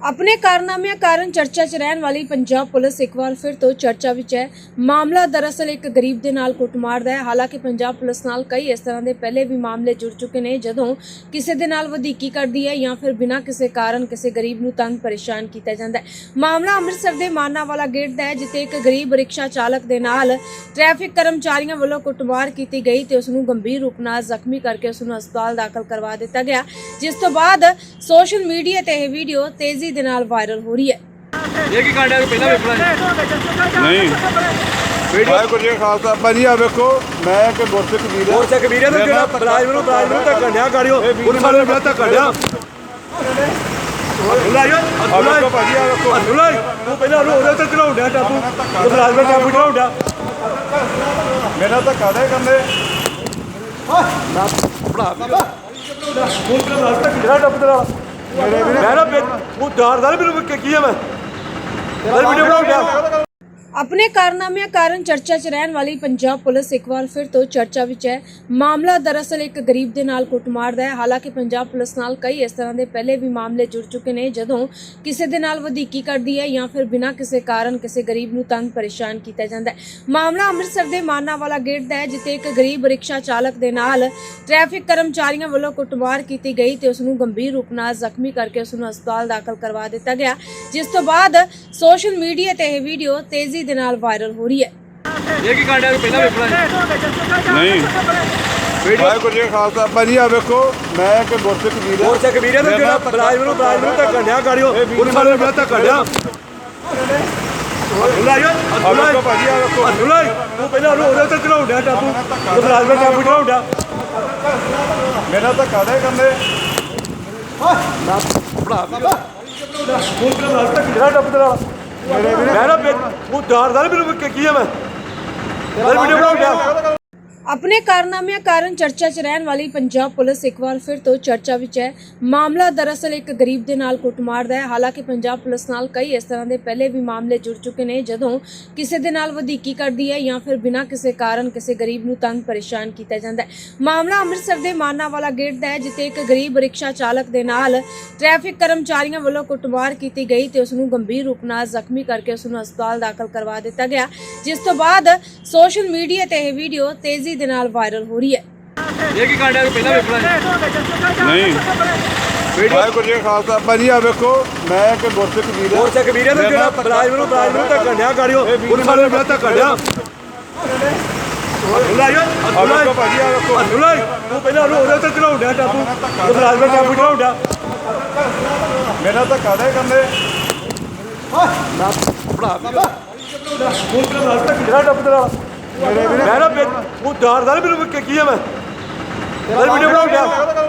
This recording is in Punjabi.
ਆਪਣੇ ਕਾਰਨਾਮਿਆਂ ਕਾਰਨ ਚਰਚਾ 'ਚ ਰਹਿਣ ਵਾਲੀ ਪੰਜਾਬ ਪੁਲਿਸ ਇੱਕ ਵਾਰ ਫਿਰ ਤੋਂ ਚਰਚਾ ਵਿੱਚ ਹੈ। ਮਾਮਲਾ ਦਰਅਸਲ ਇੱਕ ਗਰੀਬ ਦੇ ਨਾਲ ਕੁੱਟਮਾਰ ਦਾ ਹੈ। ਹਾਲਾਂਕਿ ਪੰਜਾਬ ਪੁਲਿਸ ਨਾਲ ਕਈ ਇਸ ਤਰ੍ਹਾਂ ਦੇ ਪਹਿਲੇ ਵੀ ਮਾਮਲੇ ਜੁੜ ਚੁੱਕੇ ਨੇ, ਜਦੋਂ ਕਿਸੇ ਦੇ ਨਾਲ ਵਧੀਕੀ ਕਰਦੀ ਹੈ ਜਾਂ ਫਿਰ ਬਿਨਾਂ ਕਿਸੇ ਕਾਰਨ ਕਿਸੇ ਗਰੀਬ ਨੂੰ ਤੰਗ ਪਰੇਸ਼ਾਨ ਕੀਤਾ ਜਾਂਦਾ ਹੈ। ਮਾਮਲਾ ਅੰਮ੍ਰਿਤਸਰ ਦੇ ਮਾਨਾਵਾਲਾ ਗੇਟ ਦਾ ਹੈ, ਜਿੱਥੇ ਇੱਕ ਗਰੀਬ ਰਿਕਸ਼ਾ ਚਾਲਕ ਦੇ ਨਾਲ ਟ੍ਰੈਫਿਕ ਕਰਮਚਾਰੀਆਂ ਵੱਲੋਂ ਕੁੱਟਮਾਰ ਕੀਤੀ ਗਈ ਤੇ ਉਸ ਨੂੰ ਗੰਭੀਰ ਰੂਪ ਨਾਲ ਜ਼ਖਮੀ ਕਰਕੇ ਉਸ ਨੂੰ ਹਸਪਤਾਲ ਦਾਖਲ ਕਰਵਾ ਦਿੱਤਾ ਗਿਆ। ਜਿਸ ਤੋਂ ਬਾਅਦ ਸੋਸ਼ਲ ਮੀਡੀਆ ਤੇ ਇਹ ਵੀਡੀਓ ਤੇਜ਼ੀ ਦੇ ਨਾਲ ਵਾਇਰਲ ਹੋ ਰਹੀ ਹੈ। ਇਹ ਕੀ ਕਾਂਡਿਆ ਨੂੰ ਪਹਿਲਾਂ ਵੇਖਣਾ ਨਹੀਂ। ਵਾਹਿਗੁਰੂ ਜੀ ਕਾ ਖਾਲਸਾ। ਭਾਜੀ ਆ ਵੇਖੋ ਮੈਂ ਕਿ ਗੁਰਸਿੱਖ ਵੀਰ ਹੋਰ ਸੇ ਕਬੀਰੇ ਨੂੰ ਜਿਹੜਾ ਬਲਾਜ ਨੂੰ ਬਲਾਜ ਨੂੰ ਧੱਕਣ ਡਿਆ ਗਾੜੀਓ। ਵਾਲੇ ਨੂੰ ਧੱਕਣ ਡਿਆ ਲਾਇਓ। ਆ ਵੇਖੋ ਭਾਜੀ ਆ ਵੇਖੋ। ਅਬਦੁੱਲਾ ਤੂੰ ਪਹਿਲਾਂ ਉਹਨੂੰ ਉਹਦੇ ਤੇ ਚੜਾਉਣ ਡਿਆ ਟਾਪੂ। ਤੇ ਬਲਾਜ ਨੂੰ ਟਾਪੂ ਚੜਾਉਣ ਡਿਆ। ਮੇਰਾ ਤਾਂ ਕਾਦੇ ਕੰਦੇ ਹੁਣ ਤੇ ਬਲਾਜ ਤੱਕ ਜਿਹੜਾ ਟਾਪੂ ਤੇਰਾ? ਮੇਰੇ ਵੀਰੇ। ਮੈਂ ਨਾ ਉਹ ਦਾਰਦਾਰ ਮੈਨੂੰ ਕੀ ਕੀ ਹੈ ਮੈਂ? ਮੈਂ ਵੀਡੀਓ ਬਣਾਉਣ ਆਪਣੇ ਕਾਰਨਾਮਿਆਂ ਕਾਰਨ ਚਰਚਾ 'ਚ ਰਹਿਣ ਵਾਲੀ ਪੰਜਾਬ ਪੁਲਿਸ ਇੱਕ ਵਾਰ ਫਿਰ ਤੋਂ ਚਰਚਾ ਵਿੱਚ ਹੈ। ਮਾਮਲਾ ਦਰਅਸਲ ਇੱਕ ਗਰੀਬ ਦੇ ਨਾਲ ਕੁੱਟਮਾਰ ਦਾ ਹੈ। ਹਾਲਾਂਕਿ ਪੰਜਾਬ ਪੁਲਿਸ ਨਾਲ ਕਈ ਇਸ ਤਰ੍ਹਾਂ ਦੇ ਪਹਿਲੇ ਵੀ ਮਾਮਲੇ ਜੁੜ ਚੁੱਕੇ ਨੇ, ਜਦੋਂ ਕਿਸੇ ਦੇ ਨਾਲ ਵਧੀਕੀ ਕਰਦੀ ਹੈ ਜਾਂ ਫਿਰ ਬਿਨਾਂ ਕਿਸੇ ਕਾਰਨ ਕਿਸੇ ਗਰੀਬ ਨੂੰ ਤੰਗ ਪਰੇਸ਼ਾਨ ਕੀਤਾ ਜਾਂਦਾ ਹੈ। ਮਾਮਲਾ ਅੰਮ੍ਰਿਤਸਰ ਦੇ ਮਾਨਾਵਾਲਾ ਗੇਟ ਦਾ ਹੈ, ਜਿੱਥੇ ਇੱਕ ਗਰੀਬ ਰਿਕਸ਼ਾ ਚਾਲਕ ਦੇ ਨਾਲ ਟ੍ਰੈਫਿਕ ਕਰਮਚਾਰੀਆਂ ਵੱਲੋਂ ਕੁੱਟਮਾਰ ਕੀਤੀ ਗਈ ਤੇ ਉਸ ਨੂੰ ਗੰਭੀਰ ਰੂਪ ਨਾਲ ਜ਼ਖਮੀ ਕਰਕੇ ਉਸ ਨੂੰ ਹਸਪਤਾਲ ਦਾਖਲ ਕਰਵਾ ਦਿੱਤਾ ਗਿਆ। ਜਿਸ ਤੋਂ ਬਾਅਦ ਸੋਸ਼ਲ ਮੀਡੀਆ ਤੇ ਇਹ ਵੀਡੀਓ ਤੇਜ਼ੀ ਦੇ ਨਾਲ ਵਾਇਰਲ ਹੋ ਰਹੀ ਹੈ। ਇਹ ਕੀ ਕਾਂਡਿਆ ਨੂੰ ਪਹਿਲਾਂ ਵੇਖਣਾ ਨਹੀਂ। ਵਾਹਿਗੁਰੂ ਜੀ ਕਾ ਖਾਲਸਾ। ਭਾਜੀ ਆ ਵੇਖੋ ਮੈਂ ਕਿ ਗੁਰਸਿੱਖ ਵੀਰ ਹੋਰ ਸੇ ਕਬੀਰੇ ਨੂੰ ਜਿਹੜਾ ਬਲਾਜ ਨੂੰ ਬਲਾਜ ਨੂੰ ਧੱਕਣ ਡਿਆ ਗਾੜੀਓ। ਪੁਲਿਸ ਵਾਲੇ ਨੂੰ ਧੱਕਣ ਡਿਆ। ਲਾਇਓ ਆ ਵੇਖੋ ਭਾਜੀ ਆ ਵੇਖੋ। ਅਬਦੁੱਲਾ ਤੂੰ ਪਹਿਲਾਂ ਉਹਨੂੰ ਉਹਦੇ ਤੇ ਚੜਾਉਣ ਡਿਆ ਟਾਪੂ। ਤੇ ਬਲਾਜ ਨੂੰ ਟਾਪੂ ਚੜਾਉਣ ਡਿਆ। ਮੇਰਾ ਤਾਂ ਕਾਦੇ ਕੰਦੇ ਹੁਣ ਤੇ ਬਲਾਜ ਤੱਕ ਜਿਹੜਾ ਟਾਪੂ ਤੇਰਾ ਮੇਰੇ ਵੀਰੇ। ਮੈਂ ਨਾ ਬੇ- ਉਹ ਦਾਰਦਾਰ ਮੈਨੂੰ ਕੀ ਕੀ ਹੈ ਮੈਂ? ਆਪਣੇ ਕਾਰਨਾਮਿਆਂ ਕਾਰਨ ਚਰਚਾ 'ਚ ਰਹਿਣ ਵਾਲੀ ਪੰਜਾਬ ਪੁਲਿਸ ਇੱਕ ਵਾਰ ਫਿਰ ਤੋਂ ਚਰਚਾ ਵਿੱਚ ਹੈ। ਮਾਮਲਾ ਦਰਅਸਲ ਇੱਕ ਗਰੀਬ ਦੇ ਨਾਲ ਕੁੱਟਮਾਰ ਦਾ ਹੈ। ਹਾਲਾਂਕਿ ਪੰਜਾਬ ਪੁਲਿਸ ਨਾਲ ਕਈ ਇਸ ਤਰ੍ਹਾਂ ਦੇ ਪਹਿਲੇ ਵੀ ਮਾਮਲੇ ਜੁੜ ਚੁੱਕੇ ਨੇ, ਜਦੋਂ ਕਿਸੇ ਦੇ ਨਾਲ ਵਧੀਕੀ ਕਰਦੀ ਹੈ ਜਾਂ ਫਿਰ ਬਿਨਾਂ ਕਿਸੇ ਕਾਰਨ ਕਿਸੇ ਗਰੀਬ ਨੂੰ ਤੰਗ ਪਰੇਸ਼ਾਨ ਕੀਤਾ ਜਾਂਦਾ ਹੈ। ਮਾਮਲਾ ਅੰਮ੍ਰਿਤਸਰ ਦੇ ਮਾਨਾਵਾਲਾ ਗੇਟ ਦਾ ਹੈ, ਜਿੱਥੇ ਇੱਕ ਗਰੀਬ ਰਿਕਸ਼ਾ ਚਾਲਕ ਦੇ ਨਾਲ ਟ੍ਰੈਫਿਕ ਕਰਮਚਾਰੀਆਂ ਵੱਲੋਂ ਕੁੱਟਮਾਰ ਕੀਤੀ ਗਈ ਤੇ ਉਸ ਨੂੰ ਗੰਭੀਰ ਰੂਪ ਨਾਲ ਜ਼ਖਮੀ ਕਰਕੇ ਉਸ ਨੂੰ ਹਸਪਤਾਲ ਦਾਖਲ ਕਰਵਾ ਦਿੱਤਾ ਗਿਆ। ਜਿਸ ਤੋਂ ਬਾਅਦ ਸੋਸ਼ਲ ਮੀਡੀਆ ਤੇ ਇਹ ਵੀਡੀਓ ਤੇਜ਼ੀ ਦੇ ਨਾਲ ਵਾਇਰਲ ਹੋ ਰਹੀ ਹੈ। ਇਹ ਕੀ ਕਾਂਡਿਆ ਨੂੰ ਪਹਿਲਾਂ ਵੇਖਣਾ ਨਹੀਂ। ਵਾਹਿਗੁਰੂ ਜੀ ਕਾ ਖਾਲਸਾ। ਭਾਜੀ ਆ ਵੇਖੋ ਮੈਂ ਕਿ ਗੁਰਸਿੱਖ ਵੀਰ ਹੋਰ ਸੇ ਕਬੀਰੇ ਨੂੰ ਜਿਹੜਾ ਬਲਾਜ ਨੂੰ ਬਲਾਜ ਨੂੰ ਧੱਕਣ ਡਿਆ ਗਾੜੀਓ। ਵਾਲੇ ਨੂੰ ਧੱਕਣ ਡਿਆ। ਲਾਇਓ ਵੇਖੋ ਭਾਜੀ ਆ ਵੇਖੋ। ਅਬਦੁੱਲਾ ਤੂੰ ਪਹਿਲਾਂ ਉਹਨੂੰ ਉਹਦੇ ਤੇ ਚੜਾਉਣ ਡਿਆ ਟਾਪੂ। ਤੇ ਬਲਾਜ ਨੂੰ ਟਾਪੂ ਚੜਾਉਣ ਡਿਆ। ਮੇਰਾ ਤਾਂ ਕਾਦੇ ਕੰਦੇ ਹੁਣ ਤੇ ਬਲਾਜ ਤੱਕ ਜਿਹੜਾ ਟਾਪੂ ਤੇਰਾ। ਮੇਰੇ ਵੀਰੇ। ਮੈਂ ਨਾ ਬੇ- ਉਹ ਦਾਰਦਾਰ ਮੈਨੂੰ ਕੀ ਹੈ ਮੈਂ? ਮੈਂ ਵੀਡੀਓ ਬਣਾਉਣ